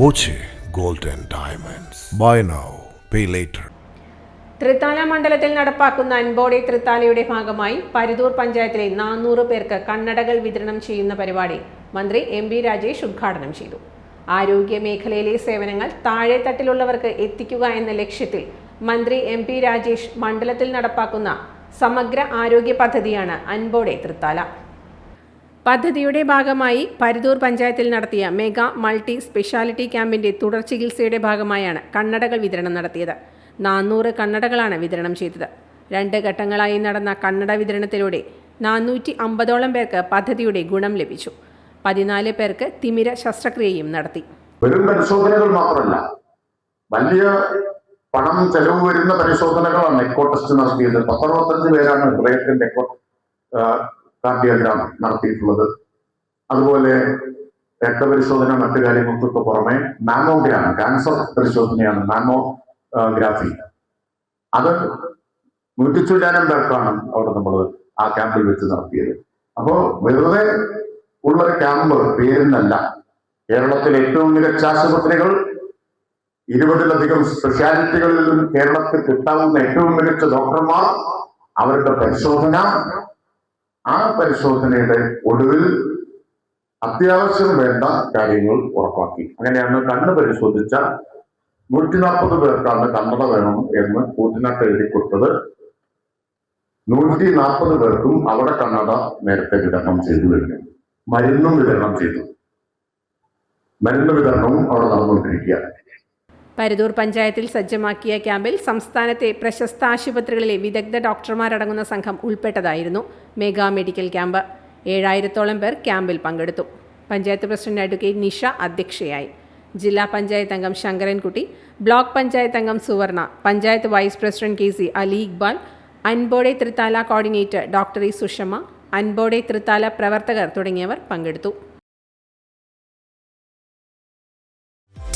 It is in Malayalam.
Boche gold and diamonds buy now pay later Thrithala മണ്ഡലത്തിൽ നടപ്പാക്കുന്ന അൻബോഡി തൃത്താലയുടെ ഭാഗമായി പരുതൂർ പഞ്ചായത്തിലെ നാനൂറ് പേർക്ക് കണ്ണടകൾ വിതരണം ചെയ്യുന്ന പരിപാടി മന്ത്രി എം ബി രാജേഷ് ഉദ്ഘാടനം ചെയ്തു. ആരോഗ്യ മേഖലയിലെ സേവനങ്ങൾ താഴെത്തട്ടിലുള്ളവർക്ക് എത്തിക്കുക എന്ന ലക്ഷ്യത്തിൽ മന്ത്രി എം പി രാജേഷ് മണ്ഡലത്തിൽ നടപ്പാക്കുന്ന സമഗ്ര ആരോഗ്യ പദ്ധതിയാണ് അൻബോഡെ തൃത്താല. പദ്ധതിയുടെ ഭാഗമായി പരുതൂർ പഞ്ചായത്തിൽ നടത്തിയ മെഗാ മൾട്ടി സ്പെഷ്യാലിറ്റി ക്യാമ്പിന്റെ തുടർ ചികിത്സയുടെ ഭാഗമായാണ് കണ്ണടകൾ വിതരണം നടത്തിയത്. നാനൂറ് കണ്ണടകളാണ് വിതരണം ചെയ്തത്. രണ്ട് ഘട്ടങ്ങളായി നടന്ന കണ്ണട വിതരണത്തിലൂടെ നാനൂറ്റി അമ്പതോളം പേർക്ക് പദ്ധതിയുടെ ഗുണം ലഭിച്ചു. പതിനാല് പേർക്ക് തിമിര ശസ്ത്രക്രിയയും നടത്തി. വെറും പരിശോധനകൾ മാത്രമല്ല വലിയ പണം ചെലവ് വരുന്ന പരിശോധനകളാണ് എക്കോ ടെസ്റ്റ് നടത്തിയത്. പത്തറുപത്തഞ്ച് പേരാണ് ഹൃദയത്തിന്റെ കാർഡിയോഗ്രാം നടത്തിയിട്ടുള്ളത്. അതുപോലെ രക്തപരിശോധന മറ്റു കാര്യങ്ങൾക്കൊക്കെ പുറമെ മാമോഗ്രാം ക്യാൻസർ പരിശോധനയാണ് മാമോഗ്രാഫി. അത് നൂറ്റി ചില്ലാനം പേർക്കാണ് അവിടെ നമ്മൾ ആ ക്യാമ്പിൽ വെച്ച് നടത്തിയത്. അപ്പോ വെറുതെ ഉള്ളൊരു ക്യാമ്പ് പേരുന്നല്ല കേരളത്തിലെ ഏറ്റവും മികച്ച ആശുപത്രികൾ ഇരുപതിലധികം സ്പെഷ്യാലിറ്റികളിലും കേരളത്തിൽ കിട്ടാവുന്ന ഏറ്റവും മികച്ച ഡോക്ടർമാർ അവരുടെ പരിശോധന ആ പരിശോധനയുടെ ഒടുവിൽ അത്യാവശ്യം വേണ്ട കാര്യങ്ങൾ ഉറപ്പാക്കി. അങ്ങനെയാണ് കണ്ണ് പരിശോധിച്ച നൂറ്റി നാൽപ്പത് പേർക്കാണ് കണ്ണട വേണം എന്ന് കൂട്ടിനട്ട് എഴുതി കൊടുത്തത് നൂറ്റി നാൽപ്പത് പേർക്കും അവിടെ കണ്ണട നേരത്തെ വിതരണം ചെയ്തു കഴിഞ്ഞു. മരുന്നും വിതരണം ചെയ്തു. മരുന്ന് വിതരണവും അവിടെ നടന്നുകൊണ്ടിരിക്കുകയാണ്. പരുതൂർ പഞ്ചായത്തിൽ സജ്ജമാക്കിയ ക്യാമ്പിൽ സംസ്ഥാനത്തെ പ്രശസ്ത ആശുപത്രികളിലെ വിദഗ്ധ ഡോക്ടർമാരടങ്ങുന്ന സംഘം ഉൾപ്പെട്ടതായിരുന്നു മെഗാ മെഡിക്കൽ ക്യാമ്പ്. ഏഴായിരത്തോളം പേർ ക്യാമ്പിൽ പങ്കെടുത്തു. പഞ്ചായത്ത് പ്രസിഡന്റ് അഡ്വക്കേറ്റ് നിഷ അധ്യക്ഷയായി. ജില്ലാ പഞ്ചായത്ത് അംഗം ശങ്കരൻകുട്ടി ബ്ലോക്ക് പഞ്ചായത്ത് അംഗം Suvarna panchayat vice president K C Ali Iqbal അൻബോഡെ Thrithala coordinator doctor E Sushama അൻബോഡെ Thrithala പ്രവർത്തകർ തുടങ്ങിയവർ പങ്കെടുത്തു.